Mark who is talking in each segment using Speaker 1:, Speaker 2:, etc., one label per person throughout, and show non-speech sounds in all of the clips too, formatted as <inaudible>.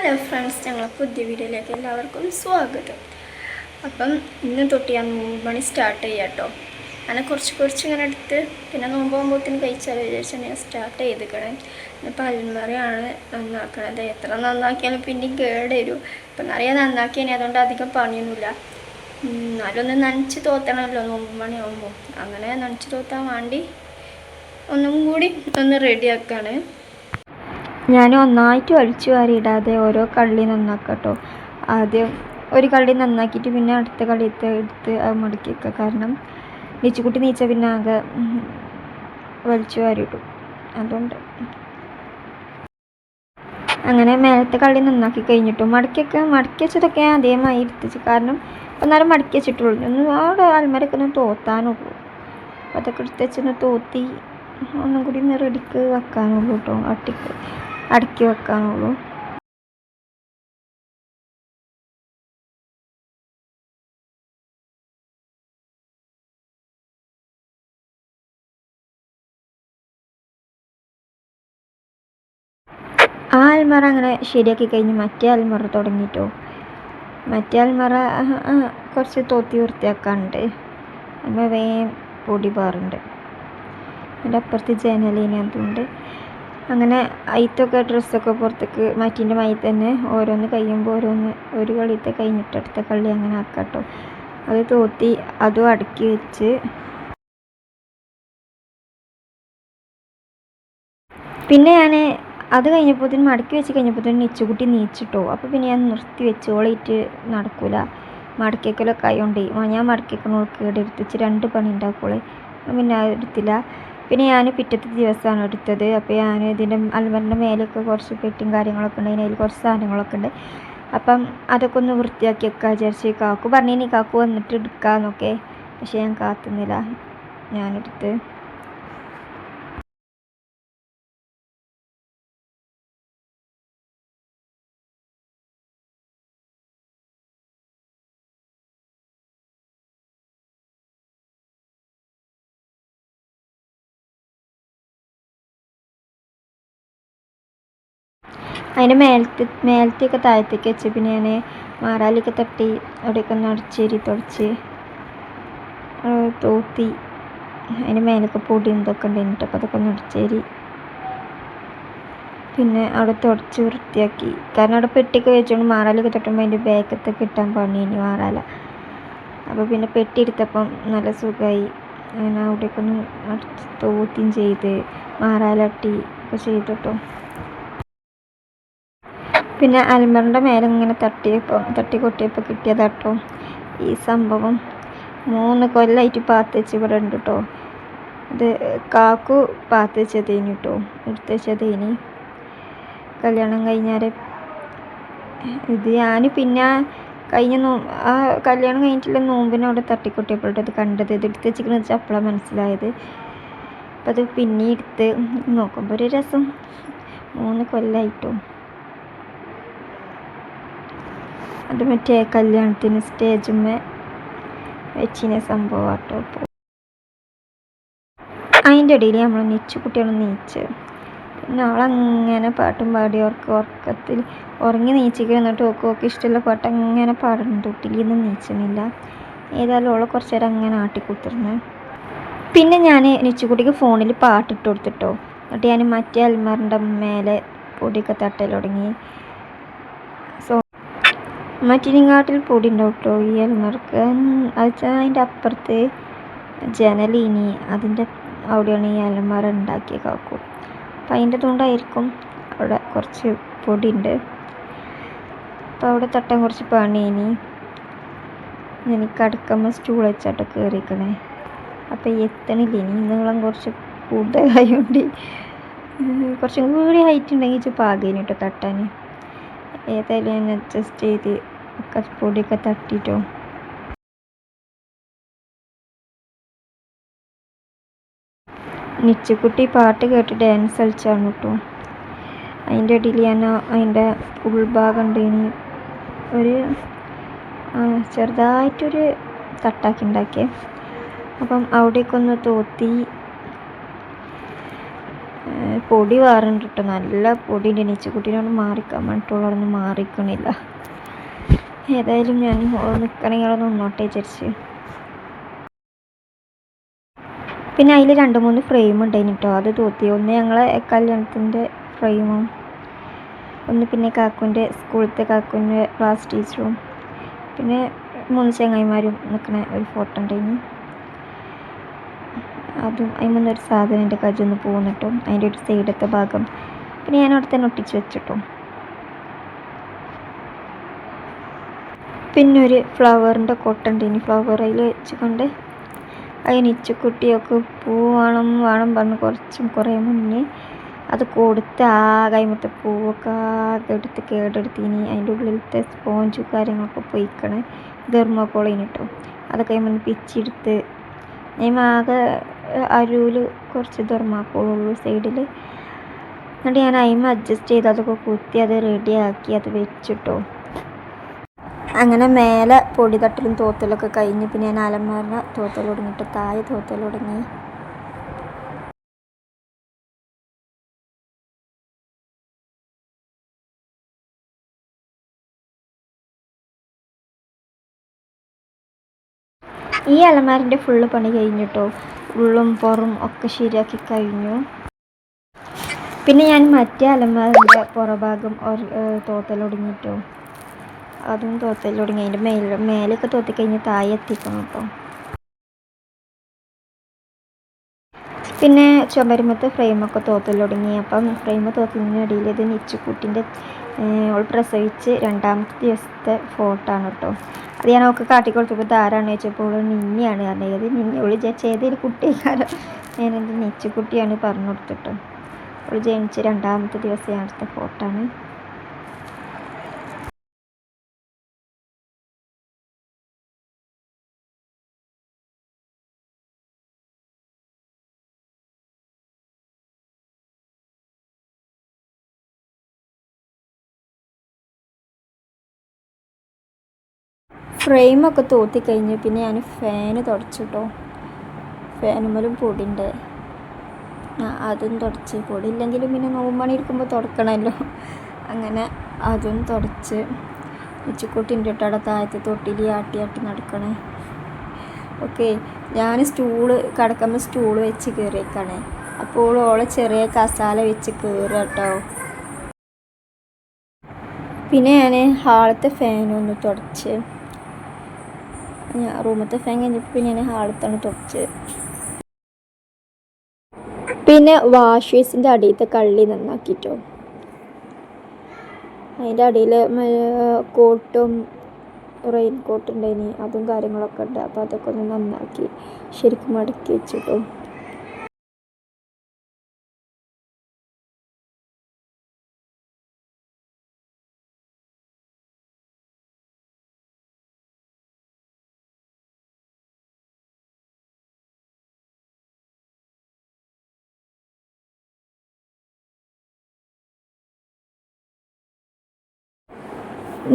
Speaker 1: Hello friends ഞങ്ങളെ പുതിയ വീഡിയോയിലേക്ക് എല്ലാവർക്കും സ്വാഗതം. അപ്പം ഇന്ന് തൊട്ട് ഞാൻ നോമ്പ് പണി സ്റ്റാർട്ട് ചെയ്യാം കേട്ടോ. അങ്ങനെ കുറച്ച് കുറച്ച് ഇങ്ങനെ എടുത്ത് പിന്നെ നോമ്പ് പോകുമ്പോഴത്തേന് കഴിച്ചാലോ വിചാരിച്ചാൽ ഞാൻ സ്റ്റാർട്ട് ചെയ്തിക്കണേ ഇന്നിപ്പോൾ അൽമറിയാണ് നന്നാക്കണത്. എത്ര നന്നാക്കിയാലും പിന്നെ കേട് വരും ഇപ്പം നിറയെ നന്നാക്കിയാൽ അതുകൊണ്ട് അധികം പണിയൊന്നുമില്ല. എന്നാലും ഒന്ന് നനച്ച് തോത്തണമല്ലോ നോമ്പ് മണിയാകുമ്പോൾ അങ്ങനെ നനച്ച് തോത്താൻ വേണ്ടി ഒന്നും കൂടി ഒന്ന് റെഡിയാക്കാണ് ഞാൻ ഒന്നായിട്ട് വലിച്ചു വാരിയിടാതെ ഓരോ കള്ളി നന്നാക്കട്ടോ. ആദ്യം ഒരു കള്ളി നന്നാക്കിയിട്ട് പിന്നെ അടുത്ത കള്ളി എടുത്ത് മടക്കി വെക്കുക കാരണം നീച്ചുകുട്ടി നീച്ച പിന്നെ ആകെ വലിച്ചു വാരിയിടും. അതുകൊണ്ട്. അങ്ങനെ മേലത്തെ കള്ളി നന്നാക്കി കഴിഞ്ഞിട്ടു മടക്കിയൊക്കെ മടക്കി വെച്ചതൊക്കെ അതേമായി എടുത്തിച്ച് കാരണം ഒന്നാലും മടക്കി വെച്ചിട്ടുള്ളൂ. ഒന്ന് അവിടെ അൽമരൊക്കെ ഒന്ന് തോത്താനുള്ളൂ അപ്പോൾ അതൊക്കെ എടുത്ത് വെച്ചൊന്ന് തോത്തി ഒന്നും കൂടി ഒന്ന് റെഡിക്ക് വെക്കാനുള്ളൂ കേട്ടോ അട്ടിക്ക്. അടുക്കി വെക്കാനുള്ളൂ ആ അൽമറ അങ്ങനെ ശരിയാക്കി കഴിഞ്ഞ് മറ്റേ അൽമറ തുടങ്ങിയിട്ടോ മറ്റേ അൽമറ കുറച്ച് തോത്തി വൃത്തിയാക്കാനുണ്ട്. നമ്മൾ വേഗം പൊടി പാറുണ്ട് അതിന്റെ അപ്പുറത്ത് ജനലിന് അതുകൊണ്ട് അങ്ങനെ അയിത്തൊക്കെ ഡ്രസ്സൊക്കെ പുറത്തേക്ക് മാറ്റിന്റെ മായി തന്നെ ഓരോന്ന് കഴിയുമ്പോൾ ഓരോന്ന് ഒരു കളിയത്തെ കഴിഞ്ഞിട്ട് അടുത്ത കളി അങ്ങനെ ആക്കാട്ടോ. അത് തോത്തി അതും അടുക്കി വെച്ച് പിന്നെ ഞാൻ അത് കഴിഞ്ഞപ്പോഴത്തേനും മടക്കി വെച്ച് കഴിഞ്ഞപ്പോഴത്തേനും നിച്ചുകുട്ടി നീച്ചിട്ടോ. അപ്പോൾ പിന്നെ ഞാൻ നിർത്തി വെച്ച് ഓളയിട്ട് നടക്കൂല. മടക്കിക്കലൊക്കെ ആയതുകൊണ്ടേ ഞാൻ മടക്കിക്കണോൾക്ക് എടുത്ത് രണ്ട് പണി ഉണ്ടാക്കുള്ളേ പിന്നെ എടുത്തില്ല. പിന്നെ ഞാൻ പിറ്റത്തെ ദിവസമാണ് എടുത്തത്. അപ്പോൾ ഞാൻ ഇതിന്റെ അൽമറിന്റെ മേലെയൊക്കെ കുറച്ച് പെട്ടിയും കാര്യങ്ങളൊക്കെ ഉണ്ട്. അതിൽ കുറച്ച് സാധനങ്ങളൊക്കെ ഉണ്ട്. അപ്പം അതൊക്കെ ഒന്ന് വൃത്തിയാക്കി വെക്കുക വിചാരിച്ച് കാക്കു പറഞ്ഞിനി കാക്കു വന്നിട്ട് എടുക്കാമെന്നൊക്കെ പക്ഷേ ഞാൻ കാത്തുന്നില്ല. ഞാനെടുത്ത് അതിന്റെ മേലത്തെ മേലത്തെയൊക്കെ താഴത്തേക്ക് വെച്ച്. പിന്നെ ഞാൻ മാറാലിയൊക്കെ തട്ടി അവിടെയൊക്കെ ഒന്ന് അടിച്ചേരി തുടച്ച്. തോത്തി. അതിന്റെ മേലൊക്കെ പൊടി എന്തൊക്കെ ഉണ്ടായിട്ട് അപ്പോൾ അതൊക്കെ ഒന്ന് അടിച്ചേരി. പിന്നെ അവിടെ തുടച്ച് വൃത്തിയാക്കി. കാരണം അവിടെ പെട്ടിയൊക്കെ വെച്ചുകൊണ്ട് മാറാലൊക്കെ തട്ടുമ്പോൾ അതിന്റെ ബാക്കത്തെ കിട്ടാൻ പണിയിനി മാറാല. അപ്പോൾ പിന്നെ പെട്ടി എടുത്തപ്പം നല്ല സുഖമായി അങ്ങനെ അവിടെയൊക്കെ ഒന്ന് അടിച്ച് തോത്തിയും ചെയ്ത് മാറാലട്ടി ഒക്കെ ചെയ്തിട്ടോ പിന്നെ അൽമറിന്റെ മേലെ ഇങ്ങനെ തട്ടിയപ്പോൾ തട്ടി കൊട്ടിയപ്പോൾ കിട്ടിയതാട്ടോ. ഈ സംഭവം. മൂന്ന് കൊല്ലമായിട്ട് പാത്ത് വെച്ച് ഇവിടെ ഉണ്ട് കേട്ടോ ഇത് കാക്കു പാത്ത് വെച്ചതേനി കേട്ടോ എടുത്ത് വെച്ചതേനി. കല്യാണം കഴിഞ്ഞാൽ ഇത് ഞാൻ പിന്നെ കഴിഞ്ഞ നോ ആ കല്യാണം കഴിഞ്ഞിട്ടുള്ള നോമ്പിനെ അവിടെ തട്ടിക്കൊട്ടിയപ്പോഴത്തെ ഇത് കണ്ടത്. ഇത് എടുത്ത് വെച്ചിരിക്കുന്നത് വെച്ചാൽ അപ്പോഴാണ് മനസ്സിലായത്. അപ്പം അത് പിന്നെ എടുത്ത് നോക്കുമ്പോൾ ഒരു രസം. മൂന്ന് കൊല്ലമായിട്ടോ അത് മറ്റേ കല്യാണത്തിന് സ്റ്റേജുമ്മേ വെച്ചിനെ സംഭവം കേട്ടോ അതിന്റെ ഇടയിൽ നമ്മൾ നീച്ചു കുട്ടികളും നീച്ച്. പിന്നെ അവളങ്ങനെ പാട്ടും പാടി ഓർക്ക് ഉറക്കത്തിൽ ഉറങ്ങി നീച്ചിക്ക് എന്നിട്ട് ഓക്ക് ഓക്ക് ഇഷ്ടമുള്ള പാട്ട് അങ്ങനെ പാടുന്നുണ്ട്. കുട്ടിയിലൊന്നും നീച്ചണില്ല. ഏതായാലും ഓളെ കുറച്ച് നേരം അങ്ങനെ ആട്ടിക്കുത്തിരുന്നു. പിന്നെ ഞാൻ നിച്ചുകുട്ടിക്ക് ഫോണിൽ പാട്ടിട്ട് കൊടുത്തിട്ടോ. എന്നിട്ട് ഞാൻ മറ്റേ അൽമാറിന്റെ മേലെ പൊടിയൊക്കെ തട്ടൽ തുടങ്ങി. മറ്റിനിങ്ങാട്ടിൽ പൊടി ഉണ്ടാവും കേട്ടോ ഈ അലമുറക്ക് അതുവെച്ചാൽ അതിന്റെ അപ്പുറത്ത് ജനലിനി. അതിന്റെ അവിടെയാണ് ഈ അലമാര ഉണ്ടാക്കിയ കാക്കു. അപ്പം അതിന്റെ കൊണ്ടായിരിക്കും അവിടെ കുറച്ച് പൊടിയുണ്ട്. അപ്പോൾ അവിടെ തട്ടാൻ കുറച്ച് പണിയിനി. എനിക്ക് അടുക്കമ്മ സ്റ്റൂൾ വെച്ചാട്ടോ കയറിക്കണേ അപ്പോൾ എത്തണില്ല ഇനി നീളം കുറച്ച് കൂടുതലായതുകൊണ്ട് കുറച്ചും കൂടി ഹൈറ്റ് ഉണ്ടെങ്കിൽ പാകേനി കേട്ടോ തട്ടാൻ ഏതായാലും ഞാൻ അഡ്ജസ്റ്റ് ചെയ്ത് ഒക്കെ പൊടിയൊക്കെ തട്ടിട്ടോ? നിച്ചക്കുട്ടി പാട്ട് കേട്ട് ഡാൻസ് കളിച്ചാണ് കേട്ടോ. അതിന്റെ ഇടയിൽ ഞാൻ അതിന്റെ ഉൾഭാഗം ഉണ്ട് ഇനി ഒരു ചെറുതായിട്ടൊരു തട്ടാക്കി ഉണ്ടാക്കിയേ. അപ്പം അവിടേക്കൊന്ന് തോത്തി പൊടി വാറുണ്ട് കേട്ടോ. നല്ല പൊടി ഉണ്ട് നിച്ചക്കുട്ടീനോട് മാറിക്കാൻ പറഞ്ഞിട്ടുള്ളതൊന്നും മാറിക്കണില്ല. ഏതായാലും ഞാൻ നിൽക്കണമെങ്കിൽ നിന്നോട്ടെ വിചാരിച്ച്. പിന്നെ അതിൽ രണ്ട് മൂന്ന് ഫ്രെയിം ഉണ്ടായിന് കേട്ടോ അത് തൂത്തി. ഒന്ന് ഞങ്ങളെ കല്യാണത്തിന്റെ ഫ്രെയിമും ഒന്ന് പിന്നെ കാക്കുന്റെ സ്കൂളത്തെ കാക്കുന്റെ ക്ലാസ് ടീച്ചറും പിന്നെ മൂന്ന് ചങ്ങായിമാരും നിൽക്കുന്ന ഒരു ഫോട്ടോ ഉണ്ടായിന്. അതും അതിൽ ഒരു സാധനം എന്റെ കജ്ജൊന്ന് പോകുന്നിട്ടും അതിന്റെ ഒരു സൈഡത്തെ ഭാഗം. പിന്നെ ഞാൻ അവിടെ തന്നെ ഒട്ടിച്ച് വെച്ചിട്ടോ. പിന്നെ ഒരു ഫ്ലവറിന്റെ കൊട്ടുണ്ട്. ഇനി ഫ്ലവർ അതിൽ വെച്ചുകൊണ്ട് അതിന് ഇച്ചക്കുട്ടിയൊക്കെ പൂ വേണം വേണം പറഞ്ഞ് കുറച്ചും കുറേ മുന്നേ അത് കൊടുത്ത് ആകെ അതിമത്തെ പൂവൊക്കെ ആകെ എടുത്ത് കേടെടുത്തിനി അതിന്റെ ഉള്ളിലത്തെ സ്പോഞ്ചും കാര്യങ്ങളൊക്കെ പൊയ്ക്കണേ. തെർമോക്കോളിന് കേട്ടോ അതൊക്കെ അതിമന്ന് പിച്ചെടുത്ത് ആകെ അരുവിൽ കുറച്ച് തെർമാക്കോളുള്ളൂ സൈഡിൽ എന്നിട്ട് ഞാൻ അതിമ അഡ്ജസ്റ്റ് ചെയ്ത് അതൊക്കെ കുത്തി അത് റെഡിയാക്കി അത് വെച്ചിട്ടോ. അങ്ങനെ മേലെ പൊടി തട്ടലും തോത്തലൊക്കെ കഴിഞ്ഞ് പിന്നെ ഞാൻ അലമാറിന് തോത്തൽ തുടങ്ങിയിട്ട് താഴെ തോത്തൽ തുടങ്ങി ഈ അലമാരിന്റെ ഫുള്ള് പണി കഴിഞ്ഞിട്ടോ? ഉള്ളും പുറം ഒക്കെ ശരിയാക്കി കഴിഞ്ഞു. പിന്നെ ഞാൻ മറ്റേ അലമാരിന്റെ പുറഭാഗം തോത്തൽ തുടങ്ങിയിട്ടോ അതും തോത്തൽ തുടങ്ങി. അതിന്റെ മേലെ മേലെയൊക്കെ തോത്തി കഴിഞ്ഞ് താഴെ എത്തിക്കണം കേട്ടോ പിന്നെ ചുമരുമത്തെ ഫ്രെയിമൊക്കെ തോത്തൽ തുടങ്ങി. അപ്പം ഫ്രെയിം തോത്തുന്നതിനിടയിൽ ഇത് നിച്ചുക്കുട്ടിന്റെ അവൾ പ്രസവിച്ച് രണ്ടാമത്തെ ദിവസത്തെ ഫോട്ടോ ആണ് കേട്ടോ അത് ഞാൻ അവൾക്ക് കാട്ടിക്കൊടുത്തപ്പോൾ ധാരാണ് ചോദിച്ചപ്പോൾ നിന്നെയാണ് പറഞ്ഞത്. ഏത് നിന്നെ? അവൾ ഏതൊരു കുട്ടിക്കാരൻ ഞാനെന്റെ നിച്ചുക്കുട്ടിയാണ് പറഞ്ഞു കൊടുത്തിട്ടോ അവൾ ജനിച്ച് രണ്ടാമത്തെ ദിവസം അടുത്ത ഫോട്ടോ ആണ്. ഫ്രെയിമൊക്കെ തോത്തി കഴിഞ്ഞ് പിന്നെ ഞാൻ ഫാന് തുടച്ചിട്ടോ. ഫാനുമലും പൊടിയുണ്ട് അതും തുടച്ച്. പൊടിയില്ലെങ്കിലും പിന്നെ നോമ്പണി ഇരിക്കുമ്പോൾ തുടക്കണമല്ലോ അങ്ങനെ അതും തുടച്ച്. ഉച്ചക്കൂട്ടിന്റെ ഇട്ടവിടെ താഴത്ത് തൊട്ടിൽ ആട്ടി ആട്ടി നടക്കണേ. ഓക്കെ ഞാൻ സ്റ്റൂൾ കിടക്കുമ്പോൾ സ്റ്റൂൾ വെച്ച് കയറിയേക്കാണ് അപ്പോൾ ഓളെ ചെറിയ കസാല വെച്ച് കയറുക കേട്ടോ പിന്നെ ഞാൻ ഹാളത്തെ ഫാനൊന്ന് തുടച്ച്. ഞാൻ റൂമത്തെ ഫാൻ കഴിഞ്ഞപ്പോൾ പിന്നെ ഞാൻ ഹാളത്താണ് തുടച്ച് പിന്നെ വാഷ് ബേസിന്റെ അടിയിലത്തെ കള്ളി നന്നാക്കിട്ടോ. അതിന്റെ അടിയിൽ കോട്ടും റെയിൻ കോട്ട് ഉണ്ടായിനി അതും കാര്യങ്ങളൊക്കെ ഉണ്ട്. അപ്പോൾ അതൊക്കെ ഒന്ന് നന്നാക്കി ശരിക്കും മടക്കി വെച്ചിട്ടോ.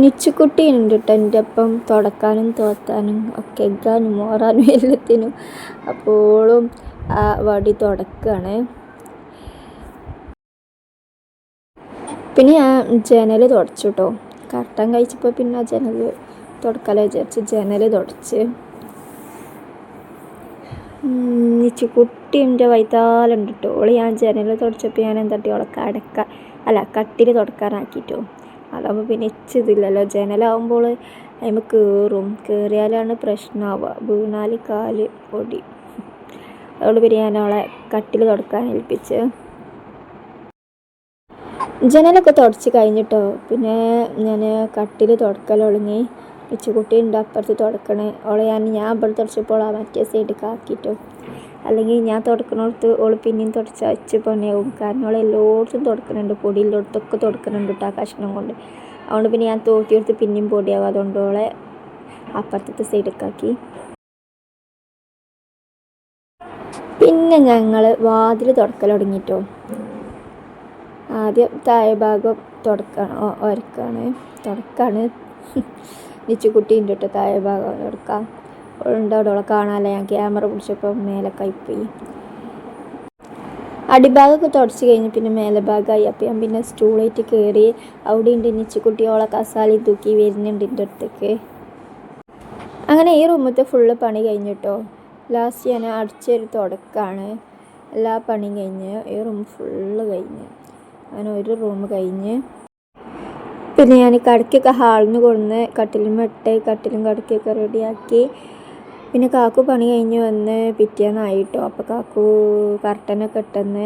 Speaker 1: നിച്ചുക്കുട്ടി ഉണ്ട് കേട്ടോ എന്റെ ഒപ്പം തുടക്കാനും തോത്താനും ഒക്കെ എഗ്ഗാനും മോറാനും എല്ലാത്തിനും. അപ്പോഴും ആ വടി തുടക്കുകയാണ് പിന്നെ ആ ജനൽ തുടച്ചു കേട്ടോ കർട്ടൻ കഴിച്ചപ്പോൾ പിന്നെ ആ ജനൽ തുടക്കാലോ വിചാരിച്ച് ജനൽ തുടച്ച്. നിച്ചുക്കുട്ടി എന്റെ വൈത്താലുണ്ട് കേട്ടോ ഓൾ ഞാൻ ജനൽ തുടച്ചപ്പോൾ ഞാൻ എന്താട്ടി ഓളെ കടക്ക അല്ല കട്ടിൽ തുടക്കാനാക്കിട്ടോ. അതാകുമ്പോൾ പിന്നെ എച്ചതില്ലല്ലോ ജനലാകുമ്പോൾ അതിമ കയറും കയറിയാലാണ് പ്രശ്നമാവുക വീണാൽ കാൽ പൊടി. അതുകൊണ്ട് പിന്നെ ഞാൻ അവളെ കട്ടിൽ തുടക്കാൻ ഏൽപ്പിച്ച്. ജനലൊക്കെ തുടച്ച് കഴിഞ്ഞിട്ടോ? പിന്നെ ഞാൻ കട്ടിൽ തുടക്കൽ തുടങ്ങി. ഇച്ചുകുട്ടി ഉണ്ട് അപ്പുറത്ത് തുടക്കണേ. അവളെ ഞാൻ ഞാൻ ഇവിടെ തുടച്ചപ്പോൾ ആ മറ്റേ സൈഡിൽ ആക്കിയിട്ടോ അല്ലെങ്കിൽ ഞാൻ തുടക്കണോടത്ത് ഓൾ പിന്നെയും തുടച്ച അച്ച് പണിയാവും. കാരണം അവൾ എല്ലായിടത്തും തുടക്കുന്നുണ്ട് പൊടിയിലോടത്തൊക്കെ തുടക്കുന്നുണ്ട് കേട്ടോ ആ കഷ്ണം കൊണ്ട്. അതുകൊണ്ട് പിന്നെ ഞാൻ തോട്ടിയെടുത്ത് പിന്നെയും പൊടിയാവും. അതുകൊണ്ട് ഓളെ അപ്പുറത്തത്തെ സൈഡക്കാക്കി പിന്നെ ഞങ്ങൾ വാതിൽ തുടക്കൽ തുടങ്ങിയിട്ടോ ആദ്യം താഴെ ഭാഗം തുടക്കാണ്. ഒരക്കാണ്. തുടക്കാണ്. <laughs> നിച്ചുകുട്ടി കേട്ടോ താഴെ ഭാഗം തുടക്കാം ഉണ്ട്. അവിടെ കാണാനല്ല ഞാൻ ക്യാമറ പിടിച്ചപ്പോൾ മേലെ കൈപ്പോയി അടിഭാഗമൊക്കെ തുടച്ച് കഴിഞ്ഞ് പിന്നെ മേലെ ഭാഗമായി. അപ്പം ഞാൻ പിന്നെ സ്റ്റൂളായിട്ട് കയറി അവിടെ ഉണ്ട് നിച്ചുകുട്ടിയോളെ കസാലി തൂക്കി വരുന്നുണ്ട് എന്റെ അടുത്തേക്ക്. അങ്ങനെ ഈ റൂമത്തെ ഫുള്ള് പണി കഴിഞ്ഞിട്ടോ ലാസ്റ്റ് ഞാൻ അടിച്ചൊരു തുടക്കമാണ് എല്ലാ പണിയും കഴിഞ്ഞ് ഈ റൂം ഫുള്ള് കഴിഞ്ഞ്. അങ്ങനെ ഒരു റൂം കഴിഞ്ഞ് പിന്നെ ഞാൻ കടക്കൊക്കെ ഹാളിൽ നിന്ന് കൊണ്ടുവന്ന് കട്ടിലും ഇട്ട് കട്ടിലും കടക്കൊക്കെ റെഡിയാക്കി പിന്നെ കാക്കു പണി കഴിഞ്ഞ് വന്ന് പിറ്റേന്നായിട്ടോ. അപ്പോൾ കാക്കു കർട്ടനൊക്കെ ഇട്ടെന്ന്.